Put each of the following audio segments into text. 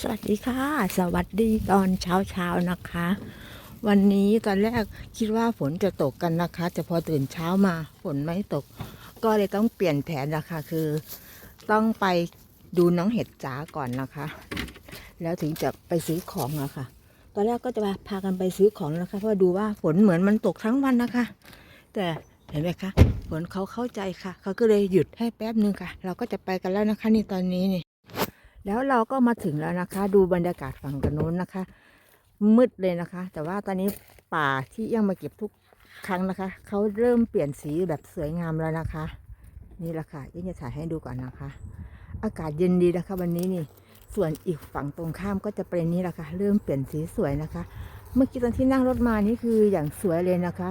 สวัสดีค่ะ สวัสดีตอนเช้าเช้านะคะ วันนี้ตอนแรกคิดว่าฝนจะตกกันนะคะ แต่พอตื่นเช้ามาฝนไม่ตก ก็เลยต้องเปลี่ยนแผนนะคะคือ ต้องไปดูน้องเห็ดจ๋าก่อนนะคะ แล้วถึงจะไปซื้อของอะค่ะ ตอนแรกก็จะพากันไปซื้อของนะคะ เพราะดูว่าฝนเหมือนมันตกทั้งวันนะคะ แต่เห็นไหมคะฝนเขาเข้าใจค่ะ เขาก็เลยหยุดให้แป๊บนึงค่ะ เราก็จะไปกันแล้วนะคะนี่ตอนนี้นี่ แล้วเราก็มาถึงแล้วนะคะ ดูบรรยากาศฝั่งกันโน้นนะคะ มืดเลยนะคะ แต่ว่าตอนนี้ป่าที่ยังมาเก็บทุกครั้งนะคะ เขาเริ่มเปลี่ยนสีแบบสวยงามแล้วนะคะ นี่แหละค่ะยิ่งจะถ่ายให้ดูก่อนนะคะ อากาศเย็นดีนะคะวันนี้นี่ ส่วนอีกฝั่งตรงข้ามก็จะเป็นนี้แหละค่ะ เริ่มเปลี่ยนสีสวยนะคะ เมื่อกี้ตอนที่นั่งรถมานี่คืออย่างสวยเลยนะคะ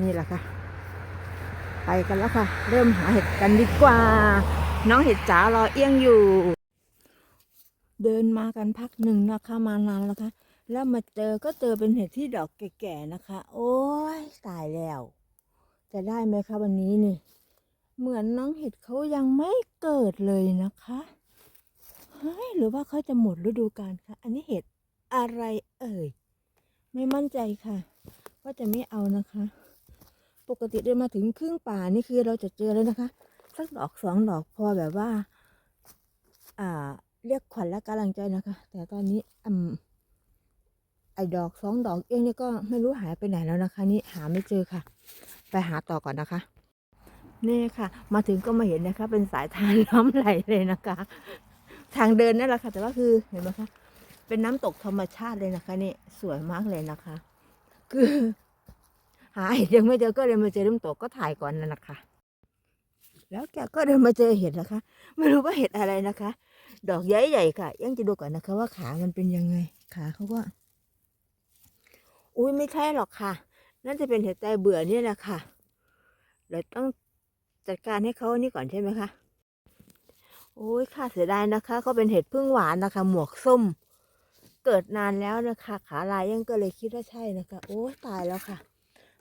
นี่แหละค่ะ ไปกันแล้วค่ะ เริ่มหาเห็ดกันดีกว่า น้องเห็ดจ๋ารอเอี้ยงอยู่ เดินมากันพักหนึ่งนะคะมานานแล้วค่ะแล้วมาเจอก็เจอเป็นเห็ดที่ดอกแก่ๆนะคะ โอ้ยตายแล้วจะได้ไหมคะวันนี้นี่ เหมือนน้องเห็ดเขายังไม่เกิดเลยนะคะเฮ้ยหรือว่าเขาจะหมดฤดูกาลคะอันนี้เห็ดอะไรเอ่ย ไม่มั่นใจค่ะ ว่าจะไม่เอานะคะ ปกติเดินมาถึงครึ่งป่านี่คือเราจะเจอแล้วนะคะ สักดอกสองดอกพอแบบว่า อ่า เรียกขวัญและกำลังใจนะคะ แต่ตอนนี้อืมไอดอกสองดอกเองนี่ก็ไม่รู้หายไปไหนแล้วนะคะ นี่หาไม่เจอค่ะ ไปหาต่อก่อนนะคะ นี่ค่ะ มาถึงก็มาเห็นนะคะ เป็นสายทานน้ำไหลเลยนะคะ ทางเดินนั่นแหละค่ะ แต่ว่าคือเห็นไหมคะเป็นน้ำตกธรรมชาติเลยนะคะ นี่สวยมากเลยนะคะ คือ หาเห็ดยังไม่เจอก็เลยมาเจอน้ำตกก็ถ่ายก่อนนั่นนะคะ แล้วแกก็เดินมาเจอเห็ดนะคะ ไม่รู้ว่าเห็ดอะไรนะคะ ดอกใหญ่ๆค่ะ ยังจะดูก่อนนะคะ ว่าขามันเป็นยังไง ขาเขาก็ อุ้ยไม่ใช่หรอกค่ะน่าจะเป็นเห็ดใจเบื่อนี่แหละค่ะเดี๋ยวต้องจัดการให้เขาอันนี่ก่อนใช่ไหมคะโอ้ยค่ะเสียดายนะคะเขาเป็นเห็ดพึ่งหวานนะคะ หมวกส้ม เกิดนานแล้วนะคะ ขาลายยังก็เลยคิดว่าใช่นะคะ โอ้ตายแล้วค่ะ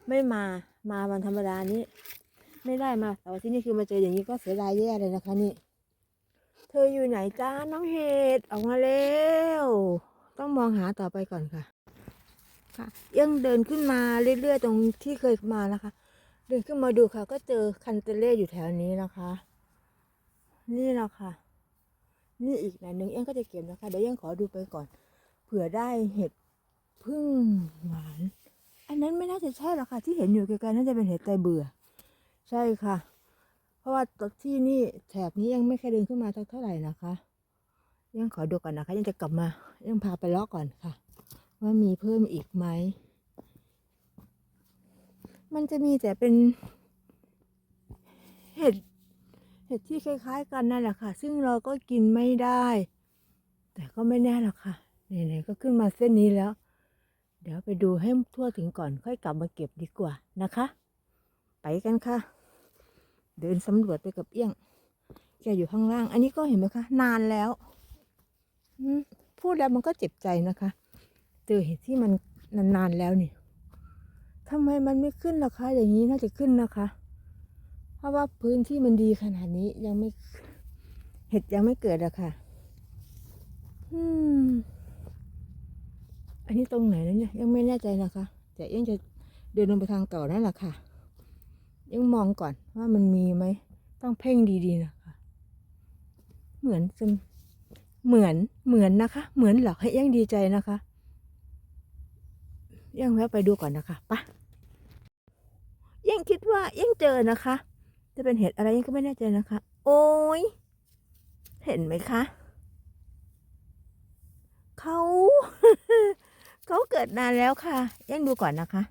ไม่มามาวันธรรมดานี้ ไม่ได้มาแต่ว่าที่นี่คือมาเจออย่างนี้ก็เสียดายแย่เลยนะคะนี่ เธออยู่ไหนจ้าน้องเห็ดออกมาเร็วต้องมองหาต่อไปก่อนค่ะ ค่ะยังเดินขึ้นมาเรื่อยๆตรงที่เคยมานะคะ เดินขึ้นมาดูค่ะ ก็เจอคันเตเล่อยู่แถวนี้นะคะ นี่แหละค่ะ นี่อีกหน่อยหนึ่งเอ็งก็จะเก็บนะคะเดี๋ยวยังขอดูไปก่อน เผื่อได้เห็ดพึ่งหวาน อันนั้นไม่น่าจะใช่หรอกค่ะ ที่เห็นอยู่ไกลๆน่าจะเป็นเห็ดไตเบื่อ ใช่ค่ะ เพราะว่าที่นี่แถบนี้ยังไม่เคยเดินขึ้นมาเท่าไหร่นะคะ ยังขอดูก่อนนะคะ ยังจะกลับมา ยังพาไปเลาะก่อนค่ะ ว่ามีเพิ่มอีกไหม มันจะมีแต่เป็นเห็ดเห็ดที่คล้าย ๆ กันนั่นแหละค่ะ ซึ่งเราก็กินไม่ได้ แต่ก็ไม่แน่หรอกค่ะไหนๆก็ขึ้นมาเส้นนี้แล้ว เดี๋ยวไปดูให้ทั่วถึงก่อนค่อยกลับมาเก็บดีกว่านะคะ ไปกันค่ะ เดินสำรวจไปกับเอี้ยง แกอยู่ข้างล่าง อันนี้ก็เห็นไหมคะ นานแล้วพูดแล้วมันก็เจ็บใจนะคะ เจอเห็ดที่มันนานๆแล้วนี่ทำไมมันไม่ขึ้นล่ะคะ อย่างนี้น่าจะขึ้นนะคะ เพราะว่าพื้นที่มันดีขนาดนี้ยังไม่ เห็ดยังไม่เกิดอะค่ะอืมอันนี้ตรงไหนแล้วเนี่ยยังไม่แน่ใจนะคะ แต่ยังจะเดินลงไปทางต่อนั่นแหละค่ะ ยังมองก่อนว่ามันมีไหม ต้องเพ่งดีๆนะคะ เหมือนจะเหมือนเหมือนนะคะ เหมือนเหรอให้ยังดีใจนะคะยังแวะไปดูก่อนนะคะปะยังคิดว่ายังเจอนะคะ จะเป็นเห็ดอะไรยังก็ไม่แน่ใจนะคะ โอ้ยเห็นไหมคะเขา เขาเกิดนานแล้วค่ะ ยังดูก่อนนะคะ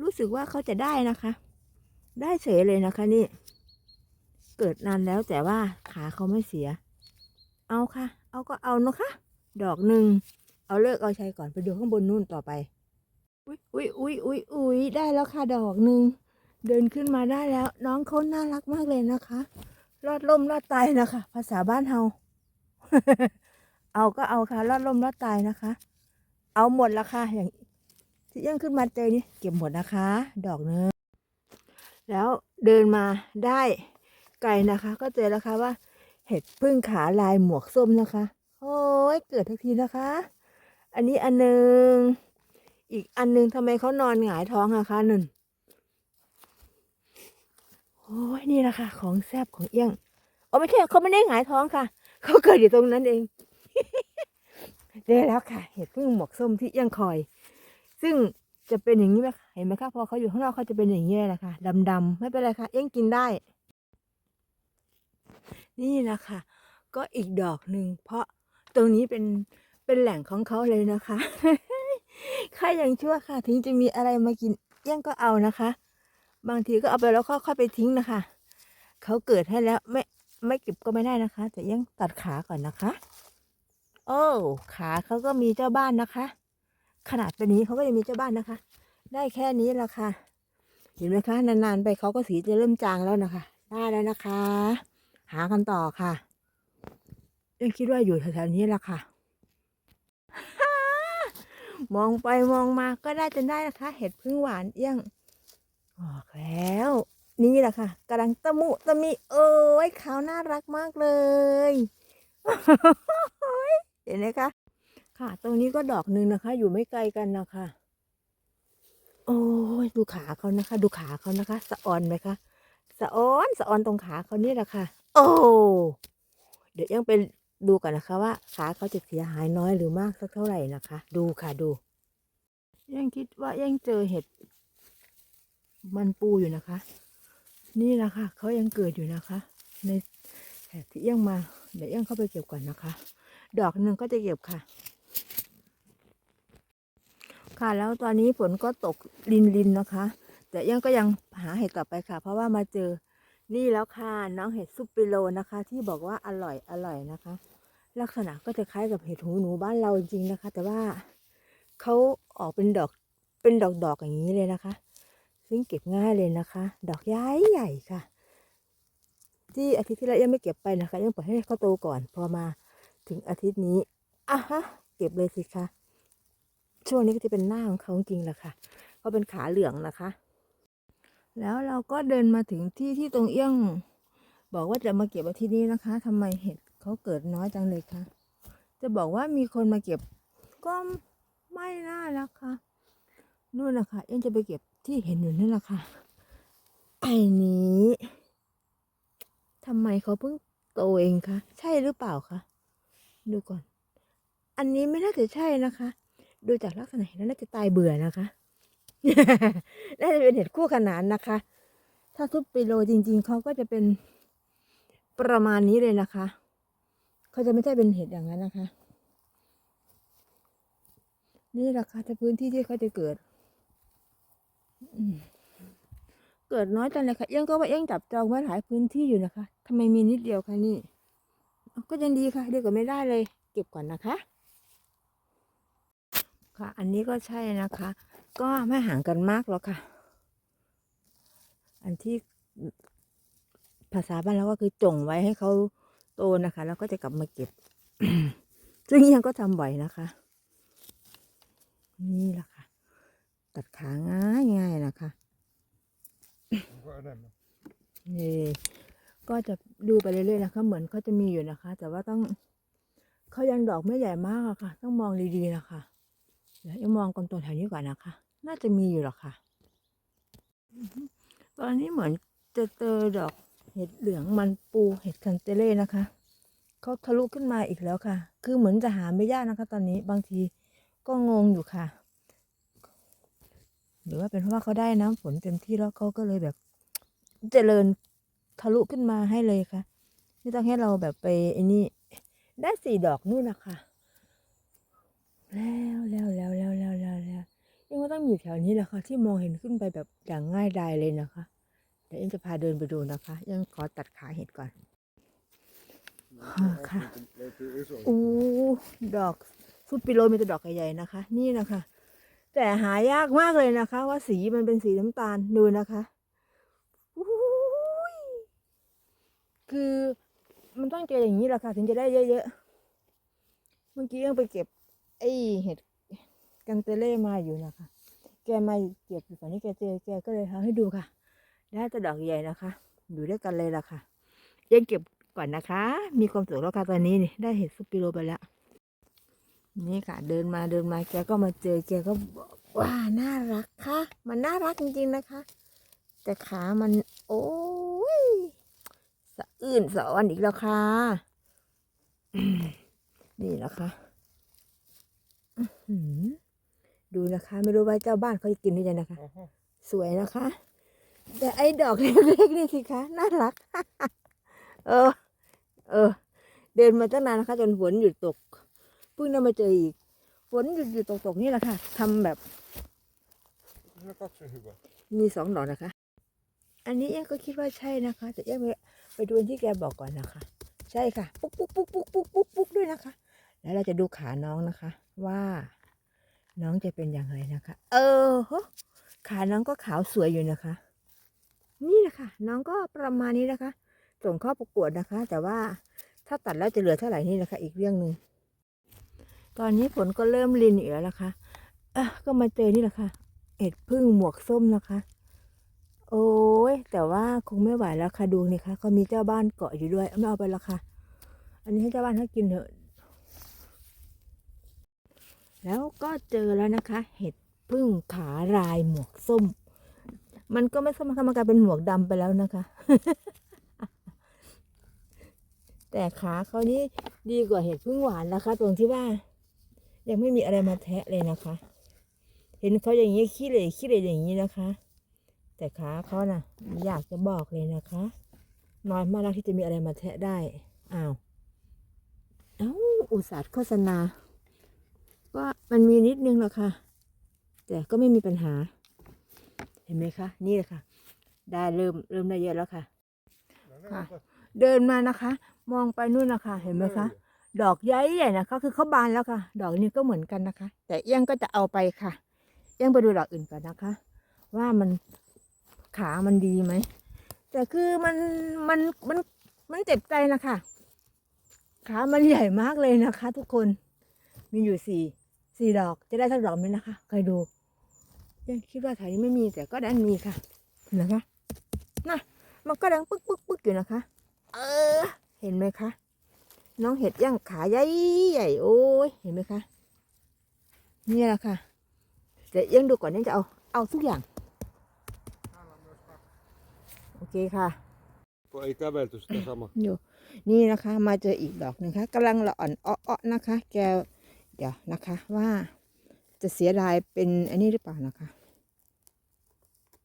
รู้สึกว่าเขาจะได้นะคะ ได้เฉยเลยนะคะนี่ เกิดนานแล้วแต่ว่าขาเขาไม่เสีย เอาค่ะ เอาก็เอานะคะ ดอกหนึ่ง เอาเลิกเอาใชัยก่อนไปดูข้างบนนู่นต่อไป อุ้ยอุ้ยอุ้ยอุ้ยอุ้ยได้แล้วค่ะดอกหนึ่ง เดินขึ้นมาได้แล้ว น้องเขาน่ารักมากเลยนะคะ รอดล่มรอดตายนะคะ ภาษาบ้านเฮา เอาก็เอาค่ะ รอดล่มรอดตายนะคะ เอาหมดละค่ะอย่าง ที่ยังขึ้นมาเจอนี่เก็บหมดนะคะ ดอกหนึงแล้วเดินมาได้ไกลนะคะ ก็เจอแล้วค่ะว่า เห็ดพึ่งขาลายหมวกส้มนะคะ โอ้ยเกิดทุกทีนะคะ อันนี้อันหนึ่งอีกอันหนึ่งทำไมเขานอนหงายท้องอะคะหนึ่งโอ้ยนี่แหละค่ะ ของแซบของเอี้ยงอ๋อไม่ใช่เขาไม่ได้หงายท้องค่ะ เขาเกิดอยู่ตรงนั้นเอง ได้แล้วค่ะ เห็ดพึ่งหมวกส้มที่เอี้ยงคอย ซึ่งจะเป็นอย่างนี้ไหมเห็นไหมคะพอเขาอยู่ข้างนอกเขาจะเป็นอย่างนี้แหละค่ะดำๆไม่เป็นไรค่ะเอี้ยงกินได้ นี่นะคะ ก็อีกดอกหนึ่งเพราะตรงนี้เป็นเป็นแหล่งของเขาเลยนะคะใครยังชั่วค่ะ ถึงจะมีอะไรมากินเอี้ยงก็เอานะคะ บางทีก็เอาไปแล้วค่อยๆไปทิ้งนะคะเขาเกิดให้แล้วไม่ไม่เก็บก็ไม่ได้นะคะ แต่ยังตัดขาก่อนนะคะ โอ้ขาเขาก็มีเจ้าบ้านนะคะ ขนาดเป็นนี้เขาก็ยังมีเจ้าบ้านนะคะ ได้แค่นี้ละค่ะ เห็นไหมคะ นานๆไปเขาก็สีจะเริ่มจางแล้วนะคะ ได้แล้วนะคะ หากันต่อค่ะ ยังคิดว่าอยู่แถวๆนี้ละค่ะ มองไปมองมาก็ได้จนได้นะคะ เห็ดพึ่งหวานเอี้ยงออกแล้ว นี่แหละค่ะกำลังตะมุตะมิเอ้ยขาน่ารักมากเลย เห็นไหมคะ ค่ะ ตรงนี้ก็ดอกหนึ่งนะคะ อยู่ไม่ไกลกันนะคะ โอ้ยดูขาเขานะคะ ดูขาเขานะคะ สะออนไหมคะ สะออนสะออนตรงขาเขานี่แหละค่ะ โอ้เดี๋ยวยังไปดูกันนะคะว่าขาเขาจะเสียหายน้อยหรือมากสักเท่าไหร่นะคะ ดูค่ะดู ยังคิดว่ายังเจอเห็ด มันปูอยู่นะคะ นี่แหละค่ะเขายังเกิดอยู่นะคะ ในแถบที่เอี้ยงมา เดี๋ยวเอี้ยงเข้าไปเก็บก่อนนะคะ ดอกหนึ่งก็จะเก็บค่ะ ค่ะ แล้วตอนนี้ฝนก็ตกลินลินๆนะคะ แต่ยังก็ยังหาเห็ดต่อไปค่ะ เพราะว่ามาเจอนี่แล้วค่ะน้องเห็ดซุปเปโลนะคะ ที่บอกว่าอร่อยอร่อยนะคะ ลักษณะก็จะคล้ายกับเห็ดหูหนูบ้านเราจริงๆนะคะ แต่ว่าเขาออกเป็นดอกเป็นดอกดอกอย่างนี้เลยนะคะ ซึ่งเก็บง่ายเลยนะคะ ดอกใหญ่ใหญ่ค่ะ ที่อาทิตย์ที่แล้วยังไม่เก็บไปนะคะ ยังปล่อยให้เขาโตก่อน พอมาถึงอาทิตย์นี้อะฮะเก็บเลยสิคะ ช่วงนี้ก็จะเป็นหน้าของเขาจริงแหละค่ะเขาเป็นขาเหลืองนะคะ แล้วเราก็เดินมาถึงที่ที่ตรงเอี้ยง บอกว่าจะมาเก็บอาทิตย์นี้นะคะทำไมเห็ดเขาเกิดน้อยจังเลยคะจะบอกว่ามีคนมาเก็บก็ไม่น่านะคะนู่นนะคะเอี้ยงจะไปเก็บที่เห็นอยู่นั่นแหละค่ะไอ้นี้ทำไมเขาเพิ่งโตเองคะใช่หรือเปล่าคะดูก่อน อันนี้ไม่น่าจะใช่นะคะ ดูจากลักษณะนแล้วน่าจะตายเบื่อนะคะ น่าจะเป็นเห็ดคู่ขนานนะคะ ถ้าซุปปิโลจริง ๆเขาก็จะเป็นประมาณนี้เลยนะคะเขาจะไม่ใช่เป็นเห็ดอย่างนั้นนะคะ นี่แหละค่ะถ้าพื้นที่ที่เขาจะเกิดเกิดน้อยจังเลยค่ะ เอี้ยงก็ว่าเอี้ยงจับจองไว้หลายพื้นที่อยู่นะคะทำไมมีนิดเดียวคะนี่ ก็ยังดีค่ะ ดีกว่าไม่ได้เลย เก็บก่อนนะคะ ค่ะ อันนี้ก็ใช่นะคะ ก็ไม่ห่างกันมากหรอกค่ะ อันที่ภาษาบ้านเราก็คือจงไว้ให้เขาโตนะคะ แล้วก็จะกลับมาเก็บ ซึ่งยังก็ทำบ่อยนะคะ นี่แหละค่ะ ตัดขาง่ายง่ายๆนะคะ Vad är det? med? นี่ก็จะดูไปเรื่อยๆนะคะ เหมือนเขาจะมีอยู่นะคะ แต่ว่าต้องเขายังดอกไม่ใหญ่มากอะค่ะ ต้องมองดีๆนะคะ เดี๋ยวยังมองกองตรงแถวนี้ก่อนนะคะ น่าจะมีอยู่หรอกค่ะ ตอนนี้เหมือนจะเจอดอกเห็ดเหลืองมันปูเห็ดคันเตเล่นะคะ เขาทะลุขึ้นมาอีกแล้วค่ะ คือเหมือนจะหาไม่ยากนะคะ ตอนนี้บางทีก็งงอยู่ค่ะ หรือว่าเป็นเพราะว่าเขาได้น้ำฝนเต็มที่แล้วเขาก็เลยแบบเจริญทะลุขึ้นมาให้เลยค่ะไม่ต้องให้เราแบบไปไอ้นี่ได้สี่ดอกนู่นนะคะ แล้วแล้วแล้วแล้วแล้วแล้วแล้วยังว่าต้องอยู่แถวนี้แหละค่ะ ที่มองเห็นขึ้นไปแบบอย่างง่ายดายเลยนะคะ เดี๋ยวเอ็มจะพาเดินไปดูนะคะ ยังขอตัดขาเห็ดก่อนค่ะ Det är så. อู้ดอกซุปปิโลมีแต่ดอกใหญ่ๆนะคะ นี่นะคะ แต่หายากมากเลยนะคะ ว่าสีมันเป็นสีน้ำตาลดูนะคะคือมันต้องเจออย่างนี้แหละค่ะ ถึงจะได้เยอะๆ เมื่อกี้ยังไปเก็บ ไอเห็ดกันเตเล่มาอยู่นะคะ แกมาเก็บอยู่ฝั่งนี้แกเจอแกก็เลยทำให้ดูค่ะ ได้แต่ดอกใหญ่นะคะ อยู่ด้วยกันเลยล่ะค่ะยังเก็บก่อนนะคะ มีความสุขแล้วค่ะตอนนี้นี่ได้เห็ดซุปปิโลไปแล้ว นี่ค่ะ เดินมาเดินมาแกก็มาเจอแกก็ว่าน่ารักค่ะ มันน่ารักจริงๆนะคะ แต่ขามัน โอ้ยสะอื่นสะอ่อนอีกแล้วค่ะนี่นะคะ ดูนะคะ ไม่รู้ว่าเจ้าบ้านเขาจะกินได้ยังนะคะ Jaha. สวยนะคะ แต่ไอ้ดอกเล็กๆนี่สิคะน่ารัก เออ เออ เดินมาตั้งนานนะคะ จนฝนหยุดตกเพิ่งได้มาเจออีกฝนหยุดหยุดตกตกๆนี่แหละค่ะทำแบบ Det är kaksi hyvä. มีสองดอกนะคะ อันนี้เอ็งก็คิดว่าใช่นะคะ แต่เอ็งไปไปดูอันที่แกบอกก่อนนะคะ ใช่ค่ะ ปุ๊กปุ๊กปุ๊กปุ๊กปุ๊กปุ๊กปุ๊กด้วยนะคะ แล้วเราจะดูขาน้องนะคะ ว่า น้องจะเป็นอย่างไรนะคะ เออขาน้องก็ขาวสวยอยู่นะคะ นี่แหละค่ะ น้องก็ประมาณนี้นะคะ ส่งเข้าประกวดนะคะ แต่ว่าถ้าตัดแล้วจะเหลือเท่าไหร่นี่นะคะ อีกเรื่องหนึ่งตอนนี้ฝนก็เริ่มลินอีกแล้วนะคะอะก็มาเจอนี่แหละค่ะเห็ดพึ่งหมวกส้มนะคะ โอ้ยแต่ว่าคงไม่ไหวแล้วค่ะดูนี่ค่ะเขามีเจ้าบ้านเกาะอยู่ด้วยไม่เอาไปและค่ะ อันนี้ให้เจ้าบ้านเขากินเถอะ แล้วก็เจอแล้วนะคะ เห็ดพึ่งขาลายหมวกส้ม มันก็ไม่ส้มค่ะมันกลายเป็นหมวกดำไปแล้วนะคะ แต่ขาเขานี่ดีกว่าเห็ดพึ่งหวานนะคะ ตรงที่ว่า ยังไม่มีอะไรมาแทะเลยนะคะ เห็นเขาอย่างนี้ขี้เหร่ขี้เหร่อย่างนี้นะคะ แต่ขาเขาน่ะ อยากจะบอกเลยนะคะน้อยมากที่จะมีอะไรมาแทะได้ อ้าว เอ้า อุตส่าห์โฆษณา มันมีนิดนึงหรอกค่ะ แต่ก็ไม่มีปัญหา เห็นไหมคะ นี่แหละค่ะ ได้เริ่มเริ่มได้เยอะแล้วค่ะ Ja, ne, Ah. vänta. เดินมานะคะ มองไปนู่นนะคะ เห็นไหมคะ ดอกใหญ่ใหญ่นะคะ คือเขาบานแล้วค่ะ ดอกนี้ก็เหมือนกันนะคะ แต่เอี้ยงก็จะเอาไปค่ะเอี้ยงไปดูดอกอื่นก่อนนะคะ ว่ามันขามันดีไหม แต่คือมันมันมันมันเจ็บใจนะคะขามันใหญ่มากเลยนะคะ ทุกคน มีอยู่สี่ สี่ดอกจะได้สักดอกไหมนะคะใครดูยังคิดว่าแถวนี้ไม่มีแต่ก็ดันมีค่ะเห็นไหมคะน่ะมันก็ดังปึ๊กปึ๊กปึ๊กอยู่นะคะ เออ เห็นไหมคะน้องเห็ดย่างขาใหญ่ใหญ่โอ้ยเห็นไหมคะนี่แหละค่ะแต่ยังดูก่อนนี่จะเอาเอาทุกอย่างโอเคค่ะ Kun ei kävelty sitä sama. อยู่นี่นะคะ มาเจออีกดอกหนึ่งค่ะกำลังละอ่อนอ้อๆนะคะ แก เดี๋ยวนะคะว่าจะเสียดายเป็นอันนี้หรือเปล่านะคะ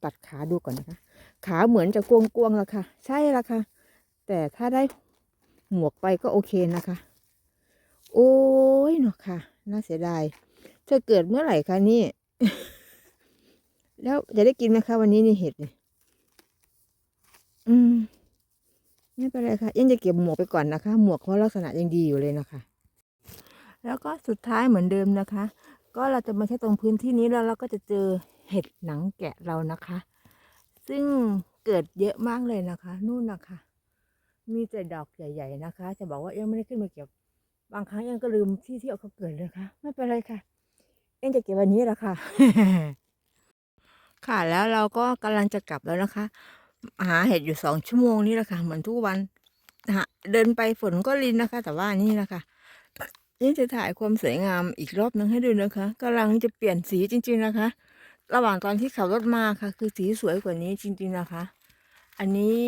ตัดขาดูก่อนนะคะ ขาเหมือนจะกวงๆแล้วค่ะ ใช่แล้วค่ะ แต่ถ้าได้หมวกไปก็โอเคนะคะ โอ้ยเนาะค่ะ น่าเสียดายจะเกิดเมื่อไหร่คะนี่ แล้วจะได้กินไหมคะวันนี้นี่เห็ดเนี่ยอืมไม่เป็นไรค่ะยังจะเก็บหมวกไปก่อนนะคะ หมวกเขาลักษณะยังดีอยู่เลยนะคะ แล้วก็สุดท้ายเหมือนเดิมนะคะ ก็เราจะมาใช้ตรงพื้นที่นี้แล้วเราก็จะเจอเห็ดหนังแกะเรานะคะ ซึ่งเกิดเยอะมากเลยนะคะ นู่นนะคะ มีแต่ดอกใหญ่ ๆนะคะ จะบอกว่ายังไม่ได้ขึ้นมาเก็บ บางครั้งยังก็ลืมที่ที่เอาเขาเกิดเลยค่ะ ไม่เป็นไรค่ะ เอ็งจะเก็บวันนี้แหละค่ะ ค่ะแล้วเราก็กำลังจะกลับแล้วนะคะ หาเห็ดอยู่สองชั่วโมงนี่แหละค่ะ เหมือนทุกวันเดินไปฝนก็รินนะคะ แต่ว่านี่แหละค่ะ ยังจะถ่ายความสวยงามอีกรอบนึงให้ดูนะคะกำลังจะเปลี่ยนสีจริง ๆนะคะ ระหว่างตอนที่ขับรถมาค่ะ คือสีสวยกว่านี้จริง ๆนะคะ อันนี้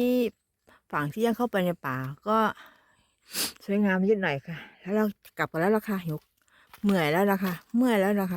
ฝั่งที่ยังเข้าไปในป่าก็สวยงามนิดหน่อยค่ะ แล้วเรากลับกันแล้วล่ะค่ะหิวเมื่อยแล้วล่ะค่ะ เมื่อยแล้วนะค่ะ